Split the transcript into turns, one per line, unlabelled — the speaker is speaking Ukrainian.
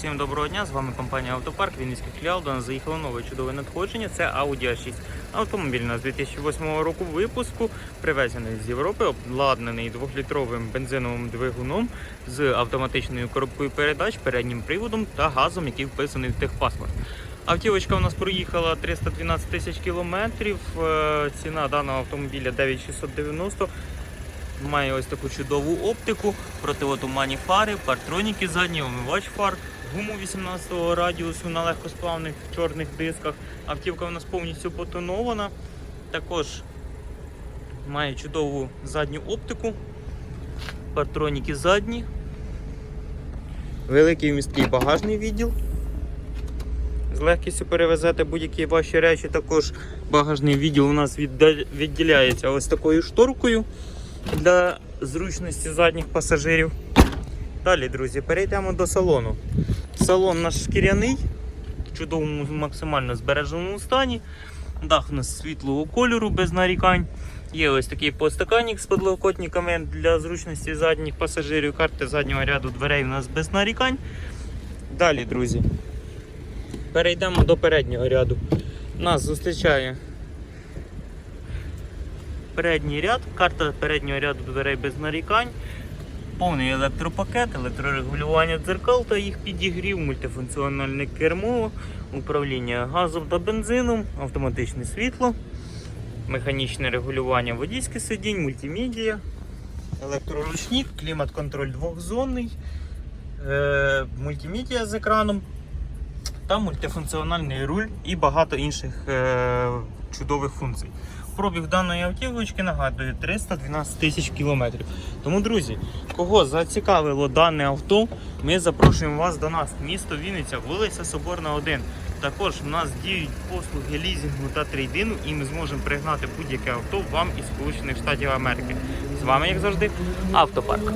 Всім доброго дня, з вами компанія Автопарк, Вінницький філіал. До нас заїхало нове чудове надходження. Це Audi A6. Автомобіль у нас 2008 року випуску, привезений з Європи, обладнаний 2-літровим бензиновим двигуном з автоматичною коробкою передач, переднім приводом та газом, який вписаний в техпаспорт. Автівочка у нас проїхала 312 тисяч кілометрів. Е, Ціна даного автомобіля 9690. Має ось таку чудову оптику, противотуманні фари, партроніки задні, омивач фар, гуму 18-го радіусу на легкосплавних чорних дисках. Автівка у нас повністю потонована. Також має чудову задню оптику, партроніки задні, великий місткий багажний відділ. З легкістю перевезете будь-які ваші речі. Також багажний відділ у нас відділяється ось такою шторкою для зручності задніх пасажирів. Далі, друзі, перейдемо до салону. Салон наш шкіряний, в чудовому максимально збереженому стані. Дах у нас світлого кольору без нарікань. Є ось такий подстаканник з подлокотниками для зручності задніх пасажирів. Карти заднього ряду дверей у нас без нарікань. Далі, друзі, перейдемо до переднього ряду. Нас зустрічає передній ряд, карта переднього ряду дверей без нарікань, повний електропакет, електрорегулювання дзеркал та їх підігрів, мультифункціональне кермо, управління газом та бензином, автоматичне світло, механічне регулювання водійських сидінь, мультимедіа, електроручник, клімат-контроль двохзонний, е- мультимедіа з екраном. Та мультифункціональний руль і багато інших е- чудових функцій. Пробіг даної автівочки нагадую 312 тисяч кілометрів. Тому, друзі, кого зацікавило дане авто, ми запрошуємо вас до нас. Місто Вінниця, вулиця Соборна 1. Також в нас діють послуги лізінгу та трейдину, і ми зможемо пригнати будь-яке авто вам із Сполучених Штатів Америки. З вами, як завжди, автопарк.